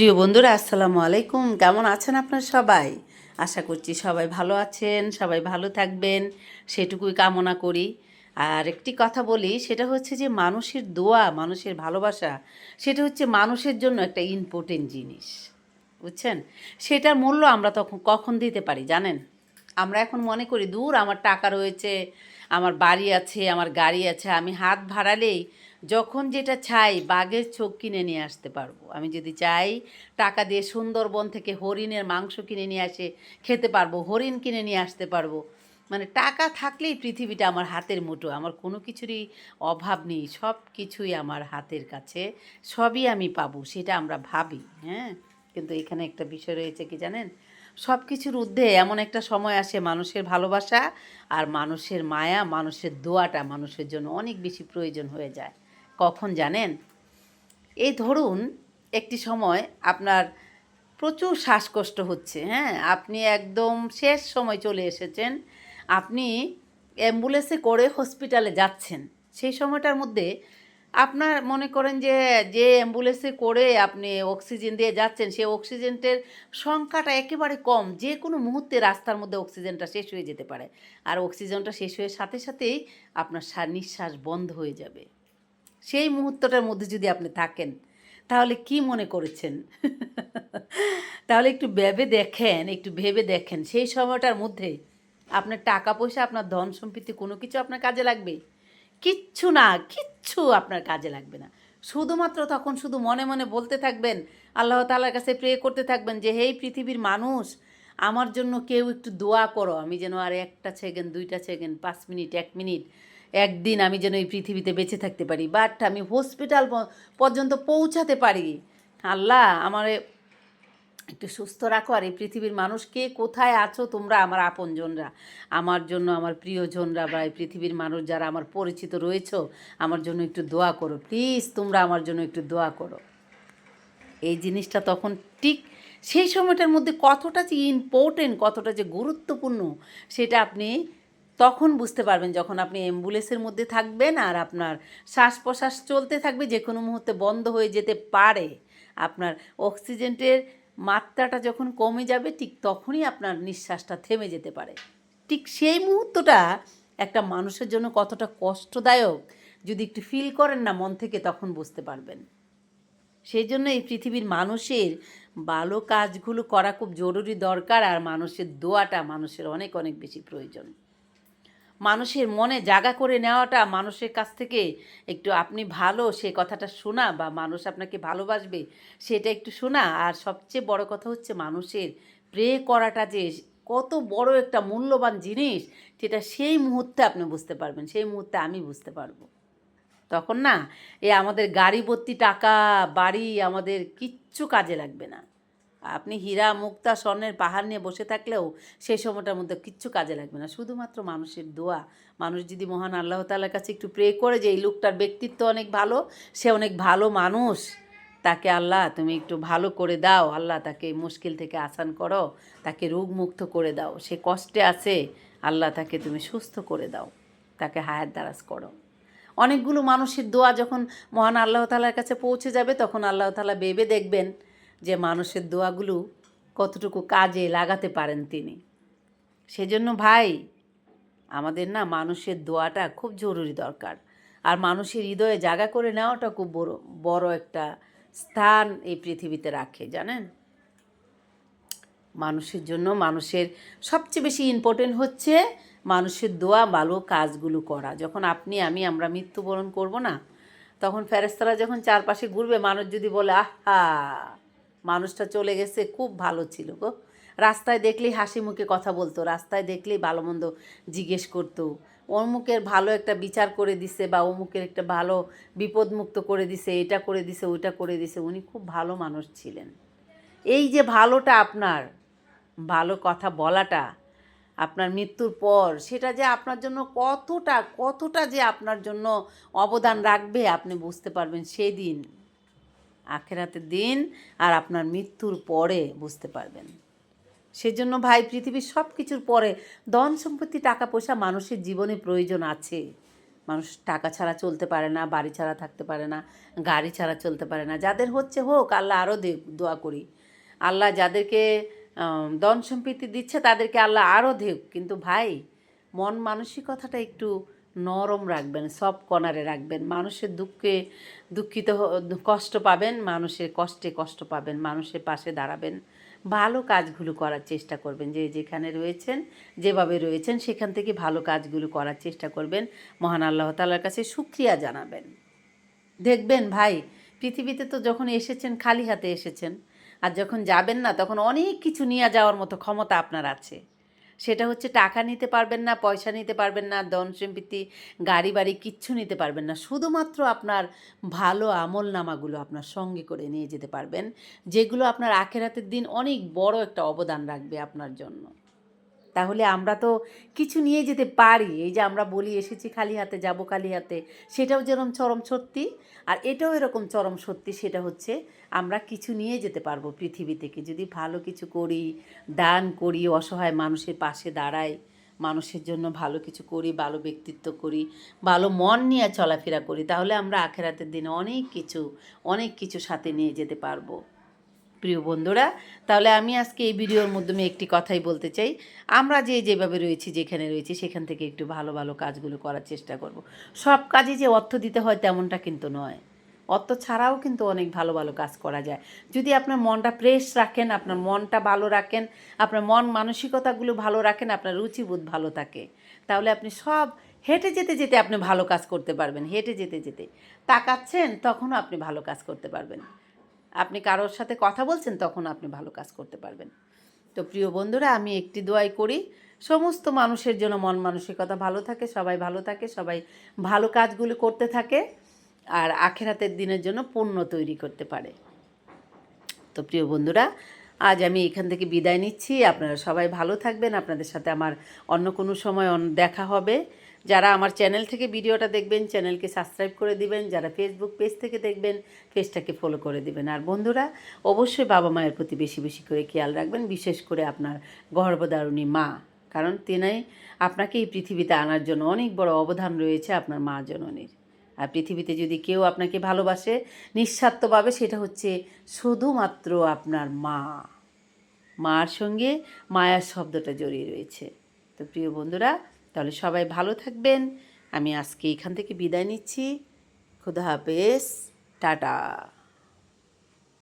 প্রিয় বন্ধুরা, আসসালামু আলাইকুম। কেমন আছেন আপনার সবাই? আশা করছি সবাই ভালো আছেন, সবাই ভালো থাকবেন, সেটুকুই কামনা করি। আর একটি কথা বলি, সেটা হচ্ছে যে মানুষের দোয়া, মানুষের ভালোবাসা, সেটা হচ্ছে মানুষের জন্য একটা ইম্পর্টেন্ট জিনিস। বুঝছেন? সেটার মূল্য আমরা তখন কখন দিতে পারি, জানেন? আমরা এখন মনে করি, দূর আমার টাকা রয়েছে, আমার বাড়ি আছে, আমার গাড়ি আছে, আমি হাত ভাড়ালেই যখন যেটা চাই বাঘের চোখ কিনে নিয়ে আসতে পারব। আমি যদি চাই টাকা দিয়ে সুন্দরবন থেকে হরিণের মাংস কিনে নিয়ে আসে খেতে পারব, হরিণ কিনে নিয়ে আসতে পারব। মানে টাকা থাকলেই পৃথিবীটা আমার হাতের মুঠো। আমার কোনো কিছুরই অভাব নেই। সব কিছুই আমার হাতের কাছে। সবই আমি পাবো, সেটা আমরা ভাবি হ্যাঁ? কিন্তু এখানে একটা বিষয় রয়েছে কি জানেন? সব কিছুর ঊর্ধ্বে এমন একটা সময় আসে, মানুষের ভালোবাসা আর মানুষের মায়া, মানুষের দোয়াটা মানুষের জন্য অনেক বেশি প্রয়োজন হয়ে যায়। কখন জানেন? এই ধরুন, একটি সময় আপনার প্রচুর শ্বাসকষ্ট হচ্ছে হ্যাঁ? আপনি একদম শেষ সময় চলে এসেছেন, আপনি অ্যাম্বুলেন্সে করে হসপিটালে যাচ্ছেন। সেই সময়টার মধ্যে আপনার মনে করেন যে যে অ্যাম্বুলেন্সে করে আপনি অক্সিজেন দিয়ে যাচ্ছেন, সেই অক্সিজেনটের সংখ্যাটা একেবারে কম। যে কোনো মুহূর্তে রাস্তার মধ্যে অক্সিজেনটা শেষ হয়ে যেতে পারে। আর অক্সিজেনটা শেষ হয়ে সাথে সাথেই আপনার নিঃশ্বাস বন্ধ হয়ে যাবে। সেই মুহূর্তটার মধ্যে যদি আপনি থাকেন, তাহলে কি মনে করেছেন? তাহলে একটু ভেবে দেখেন, একটু ভেবে দেখেন, সেই সময়টার মধ্যে আপনার টাকা পয়সা, আপনার ধন সম্পত্তি, কোনো কিছু আপনার কাজে লাগবে? কিচ্ছু না, কিচ্ছু আপনার কাজে লাগবে না। শুধুমাত্র তখন শুধু মনে মনে বলতে থাকবেন, আল্লাহ তালার কাছে প্রে করতে থাকবেন যে, হেই পৃথিবীর মানুষ, আমার জন্য কেউ একটু দোয়া করো। আমি যেন আর একটা সেকেন্ড, দুইটা সেকেন্ড, পাঁচ মিনিট, এক মিনিট একদিন আমি যেন এই পৃথিবীতে বেঁচে থাকতে পারি বাট আমি হসপিটাল পর্যন্ত পৌঁছাতে পারি। আল্লাহ, আমারে একটু সুস্থ রাখো, আর এই পৃথিবীর মানুষ কে কোথায় আছো তোমরা, আমার আপনজনরা, আমার জন্য আমার প্রিয়জনরা, বা এই পৃথিবীর মানুষ যারা আমার পরিচিত রয়েছো, আমার জন্য একটু দোয়া করো প্লিজ তোমরা আমার জন্য একটু দোয়া করো। এই জিনিসটা তখন ঠিক সেই সময়টার মধ্যে কতটা যে ইম্পর্টেন্ট কতটা যে গুরুত্বপূর্ণ, সেটা আপনি তখন বুঝতে পারবেন যখন আপনি অ্যাম্বুলেন্সের মধ্যে থাকবেন আর আপনার শ্বাস প্রশ্বাস চলতে থাকবে, যে কোনো মুহূর্তে বন্ধ হয়ে যেতে পারে। আপনার অক্সিজেনের মাত্রাটা যখন কমে যাবে, ঠিক তখনই আপনার নিঃশ্বাসটা থেমে যেতে পারে। ঠিক সেই মুহূর্তটা একটা মানুষের জন্য কতটা কষ্টদায়ক, যদি একটু ফিল করেন না মন থেকে, তখন বুঝতে পারবেন। সেই জন্য এই পৃথিবীর মানুষের ভালো কাজগুলো করা খুব জরুরি দরকার, আর মানুষের দোয়াটা মানুষের অনেক অনেক বেশি প্রয়োজন। মানুষের মনে জাগা করে নেওয়াটা মানুষের কাছ থেকে একটু আপনি ভালো সে কথাটা শোনা বা মানুষ আপনাকে ভালোবাসবে সেটা একটু শোনা। আর সবচেয়ে বড় কথা হচ্ছে মানুষের প্রে করাটা যে কত বড় একটা মূল্যবান জিনিস যেটা সেই মুহূর্তে আপনি বুঝতে পারবেন, সেই মুহূর্তে আমি বুঝতে পারব। তখন না, এ আমাদের গাড়ি ভর্তি টাকা, বাড়ি আমাদের কিচ্ছু কাজে লাগবে না। আপনি হীরা, মুক্তা, স্বর্ণের পাহাড় নিয়ে বসে থাকলেও সেই সময়টার মধ্যে কিচ্ছু কাজে লাগবে না। শুধুমাত্র মানুষের দোয়া। মানুষ যদি মহান আল্লাহ তালার কাছে একটু প্রে করে যে, এই লোকটার ব্যক্তিত্ব অনেক ভালো, সে অনেক ভালো মানুষ, তাকে আল্লাহ তুমি একটু ভালো করে দাও, আল্লাহ তাকে মুশকিল থেকে আসান করো, তাকে রোগমুক্ত করে দাও। সে কষ্টে আছে, আল্লাহ তাকে তুমি সুস্থ করে দাও, তাকে হায়াত দারাজ করো। অনেকগুলো মানুষের দোয়া যখন মহান আল্লাহ তালার কাছে পৌঁছে যাবে, তখন আল্লাহ তালা ভেবে দেখবেন যে মানুষের দোয়াগুলো কতটুকু কাজে লাগাতে পারেন তিনি। সেজন্য ভাই, আমাদের না মানুষের দোয়াটা খুব জরুরি দরকার। আর মানুষের হৃদয়ে জায়গা করে নেওয়াটা খুব বড় বড় একটা স্থান এই পৃথিবীতে রাখে, জানেন? মানুষের জন্য মানুষের সবচেয়ে বেশি ইম্পর্টেন্ট হচ্ছে মানুষের দোয়া, ভালো কাজগুলো করা। যখন আপনি, আমি, আমরা মৃত্যুবরণ করব না, তখন ফেরেস্তারা যখন চারপাশে ঘুরবে, মানুষ যদি বলে, আহা মানুষটা চলে গেছে, খুব ভালো ছিল গো। রাস্তায় দেখলেই হাসি মুখে কথা বলতো, রাস্তায় দেখলেই ভালো মন্দ জিজ্ঞেস করতো। অমুকের ভালো একটা বিচার করে দিছে বা অমুকের একটা ভালো বিপদমুক্ত করে দিছে, এটা করে দিছে, ওইটা করে দিছে, উনি খুব ভালো মানুষ ছিলেন। এই যে ভালোটা আপনার, ভালো কথা বলাটা, আপনার মৃত্যুর পর, সেটা যে আপনার জন্য কতটা কতটা যে আপনার জন্য অবদান রাখবে, আপনি বুঝতে পারবেন সেই দিন আখেরাতের দিন আর আপনার মৃত্যুর পরে বুঝতে পারবেন। সেজন্য ভাই, পৃথিবীর সব কিছুর পরে ধন সম্পত্তি, টাকা পয়সা মানুষের জীবনে প্রয়োজন আছে। মানুষ টাকা ছাড়া চলতে পারে না, বাড়ি ছাড়া থাকতে পারে না, গাড়ি ছাড়া চলতে পারে না। যাদের হচ্ছে হোক, আল্লাহ আরও দোয়া করি। আল্লাহ যাদেরকে ধন সম্পত্তি দিচ্ছে, তাদেরকে আল্লাহ আরও দেখ কিন্তু ভাই, মন মানসিকতাটা একটু নরম রাখবেন সব কর্নারে রাখবেন। মানুষের দুঃখে দুঃখিত কষ্ট পাবেন, মানুষের কষ্টে কষ্ট পাবেন, মানুষের পাশে দাঁড়াবেন। ভালো কাজগুলো করার চেষ্টা করবেন। যে যেখানে রয়েছেন, যেভাবে রয়েছেন, সেখান থেকে ভালো কাজগুলো করার চেষ্টা করবেন। মহান আল্লাহ তালার কাছে সুক্রিয়া জানাবেন। দেখবেন ভাই, পৃথিবীতে তো যখন এসেছেন, খালি হাতে এসেছেন, আর যখন যাবেন না, তখন অনেক কিছু নিয়ে যাওয়ার মতো ক্ষমতা আপনার আছে। সেটা হচ্ছে টাকা নিতে পারবেন না, পয়সা নিতে পারবেন না দন সম্পত্তি, গাড়ি বাড়ি কিচ্ছু নিতে পারবেন না। শুধুমাত্র আপনার ভালো আমল নামাগুলো আপনার সঙ্গে করে নিয়ে যেতে পারবেন, যেগুলো আপনার আখেরাতের দিন অনেক বড় একটা অবদান রাখবে আপনার জন্য। তাহলে আমরা তো কিছু নিয়ে যেতে পারি। এই যে আমরা বলি, এসেছি খালি হাতে, যাব খালি হাতে। সেটাও যেরকম চরম সত্যি। আর এটাও এরকম চরম সত্যি, সেটা হচ্ছে আমরা কিছু নিয়ে যেতে পারব পৃথিবী থেকে। যদি ভালো কিছু করি, দান করি, অসহায় মানুষের পাশে দাঁড়াই, মানুষের জন্য ভালো কিছু করি, ভালো ব্যক্তিত্ব করি, ভালো মন নিয়ে চলাফেরা করি, তাহলে আমরা আখেরাতের দিনে অনেক কিছু অনেক কিছু সাথে নিয়ে যেতে পারব। প্রিয় বন্ধুরা, তাহলে আমি আজকে এই ভিডিওর মাধ্যমে একটি কথাই বলতে চাই। আমরা যে যেভাবে রয়েছি, যেখানে রয়েছি, সেখান থেকে একটু ভালো ভালো কাজগুলো করার চেষ্টা করব। সব কাজে যে অর্থ দিতে হয় তেমনটা কিন্তু নয়। অর্থ ছাড়াও কিন্তু অনেক ভালো ভালো কাজ করা যায়। যদি আপনার মনটা ফ্রেশ রাখেন, আপনার মনটা ভালো রাখেন, আপনার মন মানসিকতাগুলো ভালো রাখেন, আপনার রুচিবোধ ভালো থাকে, তাহলে আপনি সব হেঁটে যেতে যেতে আপনি ভালো কাজ করতে পারবেন। হেঁটে যেতে যেতে তাকাচ্ছেন, তখনও আপনি ভালো কাজ করতে পারবেন। আপনি কারোর সাথে কথা বলছেন, তখন আপনি ভালো কাজ করতে পারবেন। তো প্রিয় বন্ধুরা, আমি একটি দোয়াই করি, সমস্ত মানুষের জন্য মন মানসিকতা ভালো থাকে, সবাই ভালো থাকে, সবাই ভালো কাজগুলো করতে থাকে, আর আখেরাতের দিনের জন্য পণ্য তৈরি করতে পারে। তো প্রিয় বন্ধুরা, আজ আমি এখান থেকে বিদায় নিচ্ছি। আপনারা সবাই ভালো থাকবেন। আপনাদের সাথে আমার অন্য কোনো সময় দেখা হবে। যারা আমার চ্যানেল থেকে ভিডিওটা দেখবেন চ্যানেলকে সাবস্ক্রাইব করে দিবেন, যারা ফেসবুক পেজ থেকে দেখবেন পেজটাকে ফলো করে দিবেন। আর বন্ধুরা, অবশ্যই বাবা মায়ের প্রতি বেশি বেশি করে খেয়াল রাখবেন, বিশেষ করে আপনার গর্ভধারণী মা। কারণ তিনাই আপনাকে এই পৃথিবীতে আনার জন্য অনেক বড় অবদান রয়েছে আপনার মা জননীর। আর পৃথিবীতে যদি কেউ আপনাকে ভালোবাসে, নিঃস্বার্থভাবে সেটা হচ্ছে শুধুমাত্র আপনার মা। মার সঙ্গে মায়ার শব্দটা জড়িয়ে রয়েছে। তো প্রিয় বন্ধুরা তাহলে সবাই ভালো থাকবেন। আমি আজকে এখান থেকে বিদায় নিচ্ছি। খুদা হাফেজ। টাটা।